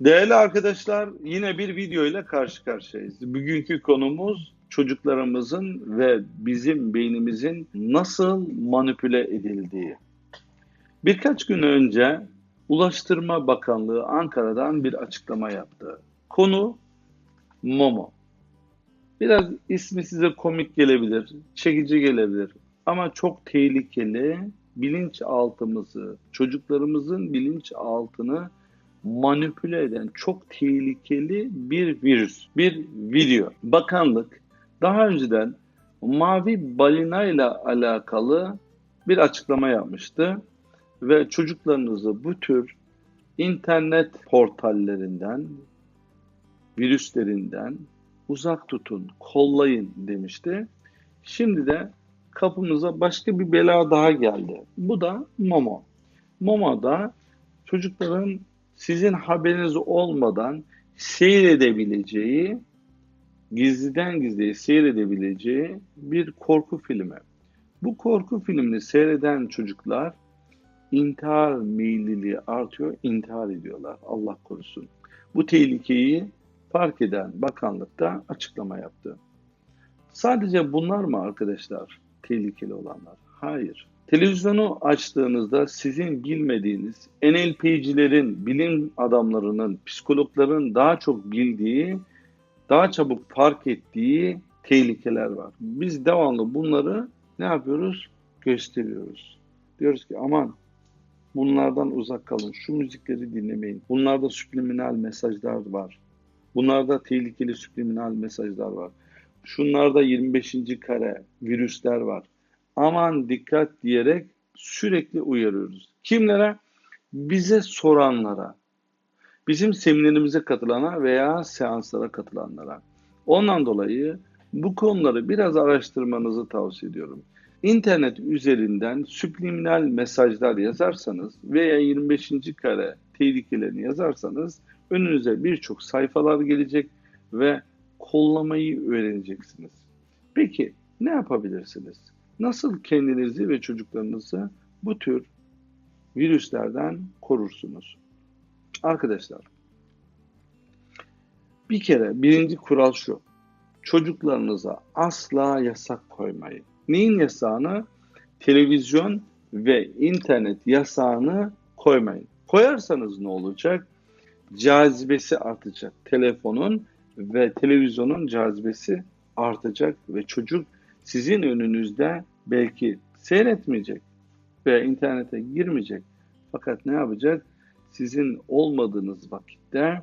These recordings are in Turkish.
Değerli arkadaşlar yine bir video ile karşı karşıyayız. Bugünkü konumuz çocuklarımızın ve bizim beynimizin nasıl manipüle edildiği. Birkaç gün önce Ulaştırma Bakanlığı Ankara'dan bir açıklama yaptı. Konu Momo. Biraz ismi size komik gelebilir, çekici gelebilir ama çok tehlikeli bilinçaltımızı, çocuklarımızın bilinçaltını manipüle eden çok tehlikeli bir virüs, bir video. Bakanlık daha önceden mavi balina ile alakalı bir açıklama yapmıştı ve çocuklarınızı bu tür internet portallerinden, virüslerinden uzak tutun, kollayın demişti. Şimdi de kapımıza başka bir bela daha geldi. Bu da Momo. Momo'da çocukların sizin haberiniz olmadan seyredebileceği, gizliden gizliye seyredebileceği bir korku filmi. Bu korku filmini seyreden çocuklar intihar meyilliliği artıyor, intihar ediyorlar. Allah korusun. Bu tehlikeyi fark eden bakanlıkta açıklama yaptı. Sadece bunlar mı arkadaşlar tehlikeli olanlar? Hayır. Televizyonu açtığınızda sizin bilmediğiniz NLP'cilerin, bilim adamlarının, psikologların daha çok bildiği, daha çabuk fark ettiği tehlikeler var. Biz devamlı bunları ne yapıyoruz? Gösteriyoruz. Diyoruz ki aman bunlardan uzak kalın, şu müzikleri dinlemeyin. Bunlarda subliminal mesajlar var. Bunlarda tehlikeli subliminal mesajlar var. Şunlarda 25. kare virüsler var aman dikkat diyerek sürekli uyarıyoruz. Kimlere? Bize soranlara, bizim seminerimize katılana veya seanslara katılanlara. Ondan dolayı bu konuları biraz araştırmanızı tavsiye ediyorum. İnternet üzerinden subliminal mesajlar yazarsanız veya 25. kare tehlikelerini yazarsanız önünüze birçok sayfalar gelecek ve kollamayı öğreneceksiniz. Peki ne yapabilirsiniz? Nasıl kendinizi ve çocuklarınızı bu tür virüslerden korursunuz? Arkadaşlar, bir kere birinci kural şu. Çocuklarınıza asla yasak koymayın. Neyin yasağını? Televizyon ve internet yasağını koymayın. Koyarsanız ne olacak? Cazibesi artacak. Telefonun ve televizyonun cazibesi artacak ve çocuk sizin önünüzde belki seyretmeyecek veya internete girmeyecek. Fakat ne yapacak? Sizin olmadığınız vakitte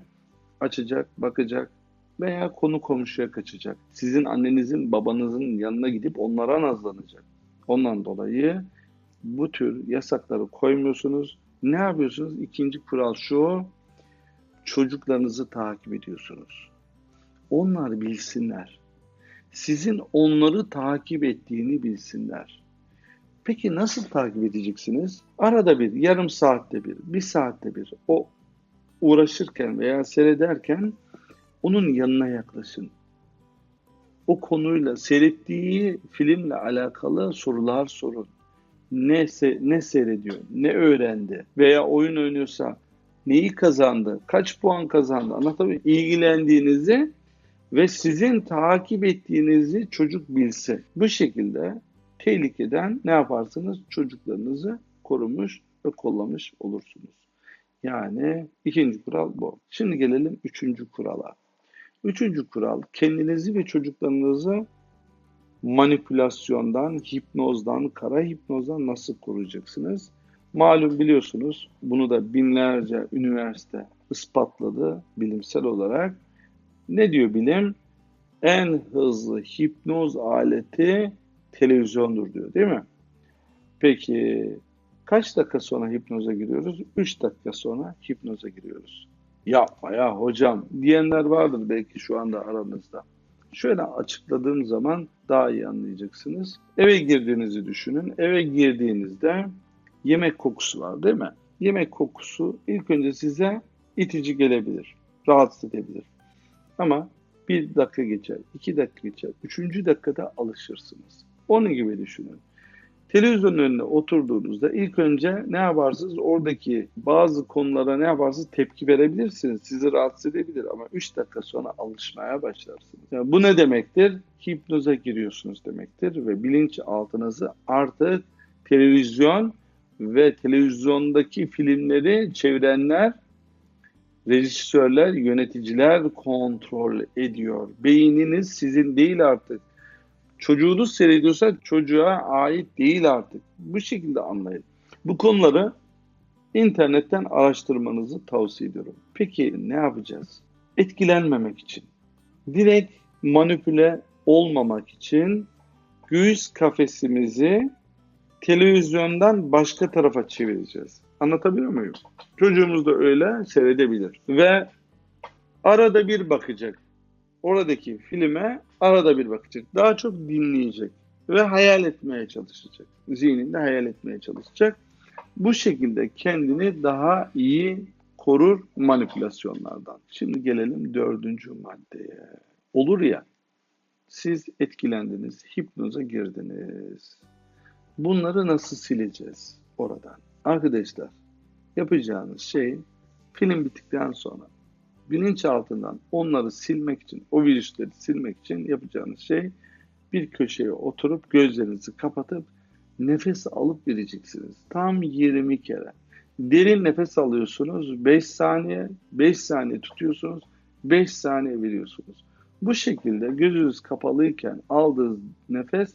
açacak, bakacak veya konu komşuya kaçacak. Sizin annenizin, babanızın yanına gidip onlara nazlanacak. Ondan dolayı bu tür yasakları koymuyorsunuz. Ne yapıyorsunuz? İkinci kural şu, çocuklarınızı takip ediyorsunuz. Onlar bilsinler sizin onları takip ettiğini bilsinler. Peki nasıl takip edeceksiniz? Arada bir, yarım saatte bir, bir saatte bir o uğraşırken veya seyrederken onun yanına yaklaşın. O konuyla, seyrettiği filmle alakalı sorular sorun. Ne, se ne seyrediyor, ne öğrendi veya oyun oynuyorsa neyi kazandı, kaç puan kazandı anlatabiliyor İlgilendiğinizi ve sizin takip ettiğinizi çocuk bilse. Bu şekilde tehlikeden ne yaparsınız? Çocuklarınızı korumuş ve kollamış olursunuz. Yani ikinci kural bu. Şimdi gelelim üçüncü kurala. Üçüncü kural kendinizi ve çocuklarınızı manipülasyondan, hipnozdan, kara hipnozdan nasıl koruyacaksınız? Malum biliyorsunuz bunu da binlerce üniversite ispatladı bilimsel olarak. Ne diyor bilim? En hızlı hipnoz aleti televizyondur diyor değil mi? Peki kaç dakika sonra hipnoza giriyoruz? 3 dakika sonra hipnoza giriyoruz. Yapma ya hocam diyenler vardır belki şu anda aranızda. Şöyle açıkladığım zaman daha iyi anlayacaksınız. Eve girdiğinizi düşünün. Eve girdiğinizde yemek kokusu var değil mi? Yemek kokusu ilk önce size itici gelebilir, rahatsız edebilir. Ama bir dakika geçer, iki dakika geçer, üçüncü dakikada alışırsınız. Onun gibi düşünün. Televizyonun önüne oturduğunuzda ilk önce ne yaparsınız? Oradaki bazı konulara ne yaparsınız? Tepki verebilirsiniz. Sizi rahatsız edebilir ama 3 dakika sonra alışmaya başlarsınız. Yani bu ne demektir? Hipnoza giriyorsunuz demektir ve bilinçaltınızı artık televizyon ve televizyondaki filmleri çevirenler, rejisörler, yöneticiler kontrol ediyor. Beyniniz sizin değil artık. Çocuğunuz seyrediyorsa çocuğa ait değil artık. Bu şekilde anlayın. Bu konuları internetten araştırmanızı tavsiye ediyorum. Peki ne yapacağız? Etkilenmemek için, direkt manipüle olmamak için göğüs kafesimizi televizyondan başka tarafa çevireceğiz. Anlatabiliyor muyum? Çocuğumuz da öyle seyredebilir. Ve arada bir bakacak. Oradaki filme arada bir bakacak. Daha çok dinleyecek. Ve hayal etmeye çalışacak. Zihninde hayal etmeye çalışacak. Bu şekilde kendini daha iyi korur manipülasyonlardan. Şimdi gelelim dördüncü maddeye. Olur ya, siz etkilendiniz, hipnoza girdiniz. Bunları nasıl sileceğiz oradan? Arkadaşlar, yapacağınız şey film bittikten sonra bilinçaltından onları silmek için, o virüsleri silmek için yapacağınız şey bir köşeye oturup gözlerinizi kapatıp nefes alıp vereceksiniz. Tam 20 kere. Derin nefes alıyorsunuz 5 saniye, 5 saniye tutuyorsunuz, 5 saniye veriyorsunuz. Bu şekilde gözünüz kapalıyken aldığınız nefes,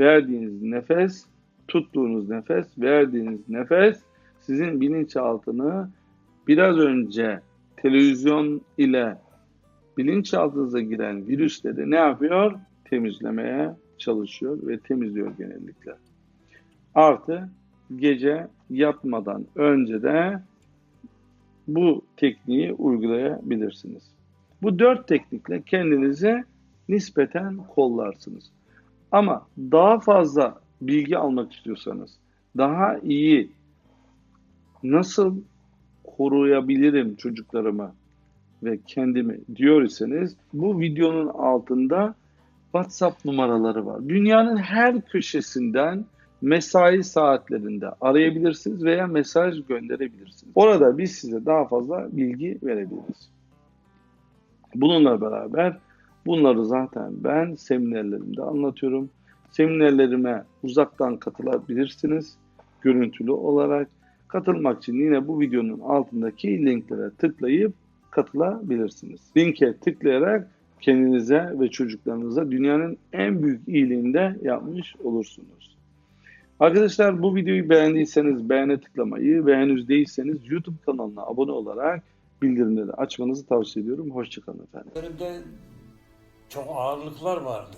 verdiğiniz nefes, tuttuğunuz nefes, verdiğiniz nefes sizin bilinçaltını biraz önce televizyon ile bilinçaltınıza giren virüsleri ne yapıyor? Temizlemeye çalışıyor ve temizliyor genellikle. Artı gece yatmadan önce de bu tekniği uygulayabilirsiniz. Bu dört teknikle kendinizi nispeten kollarsınız. Ama daha fazla bilgi almak istiyorsanız, daha iyi nasıl koruyabilirim çocuklarımı ve kendimi diyor iseniz bu videonun altında WhatsApp numaraları var. Dünyanın her köşesinden mesai saatlerinde arayabilirsiniz veya mesaj gönderebilirsiniz. Orada biz size daha fazla bilgi verebiliriz. Bununla beraber bunları zaten ben seminerlerimde anlatıyorum. Seminerlerime uzaktan katılabilirsiniz görüntülü olarak. Katılmak için yine bu videonun altındaki linklere tıklayıp katılabilirsiniz. Linke tıklayarak kendinize ve çocuklarınıza dünyanın en büyük iyiliğini de yapmış olursunuz. Arkadaşlar bu videoyu beğendiyseniz beğene tıklamayı ve henüz değilseniz YouTube kanalına abone olarak bildirimleri açmanızı tavsiye ediyorum. Hoşçakalın efendim. Üzerimde çok ağırlıklar vardı.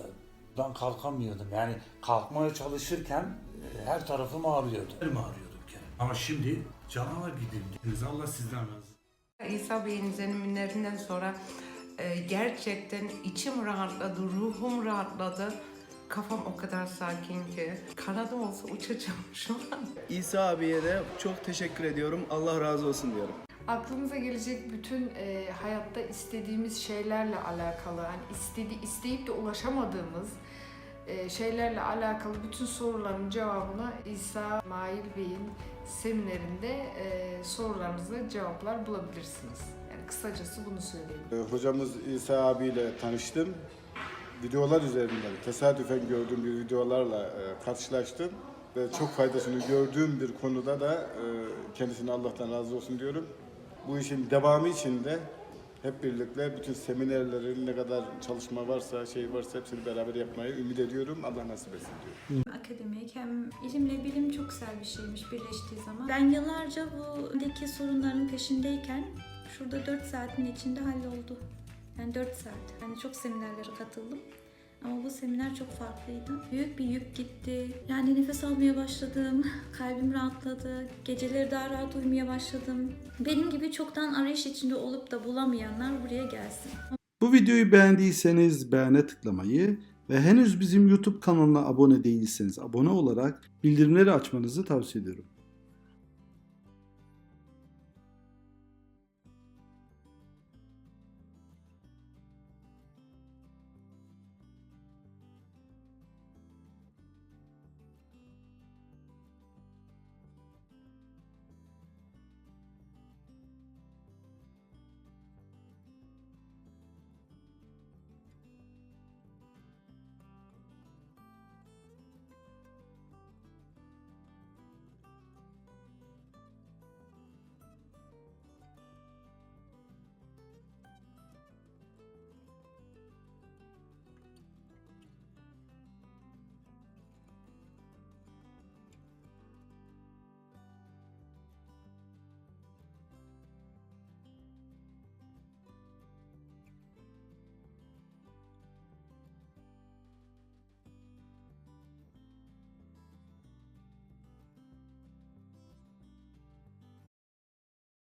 Ben kalkamıyordum. Yani kalkmaya çalışırken e, her tarafım ağrıyordu. Elim ağrıyordu bir kere. Ama şimdi canavar. Deniz Allah sizden razı olsun. İsa Bey'in izlenimlerinden sonra e, gerçekten içim rahatladı, ruhum rahatladı. Kafam o kadar sakin ki. Kanadım olsa uçacağım şu an. İsa abiye de çok teşekkür ediyorum. Allah razı olsun diyorum. Aklımıza gelecek bütün e, hayatta istediğimiz şeylerle alakalı, yani istedi, isteyip de ulaşamadığımız e, şeylerle alakalı bütün soruların cevabını İsa Mail Bey'in seminerinde e, sorularınıza cevaplar bulabilirsiniz. Yani kısacası bunu söyleyeyim. Ee, Hocamız İsa abiyle tanıştım. Videolar üzerinden tesadüfen gördüğüm bir videolarla e, karşılaştım. Ve çok faydasını gördüğüm bir konuda da e, kendisine Allah'tan razı olsun diyorum. Bu işin devamı için de hep birlikte bütün seminerlerin ne kadar çalışma varsa, şey varsa hepsini beraber yapmayı ümit ediyorum. Allah nasip etsin diyorum. akademik hem ilimle bilim çok güzel bir şeymiş birleştiği zaman. Ben yıllarca bu deki sorunların peşindeyken şurada 4 saatin içinde halloldu. Yani 4 saat. Yani çok seminerlere katıldım. Ama bu seminer çok farklıydı. Büyük bir yük gitti. Yani nefes almaya başladım. Kalbim rahatladı. Geceleri daha rahat uyumaya başladım. Benim gibi çoktan arayış içinde olup da bulamayanlar buraya gelsin. Bu videoyu beğendiyseniz beğene tıklamayı ve henüz bizim YouTube kanalına abone değilseniz abone olarak bildirimleri açmanızı tavsiye ediyorum.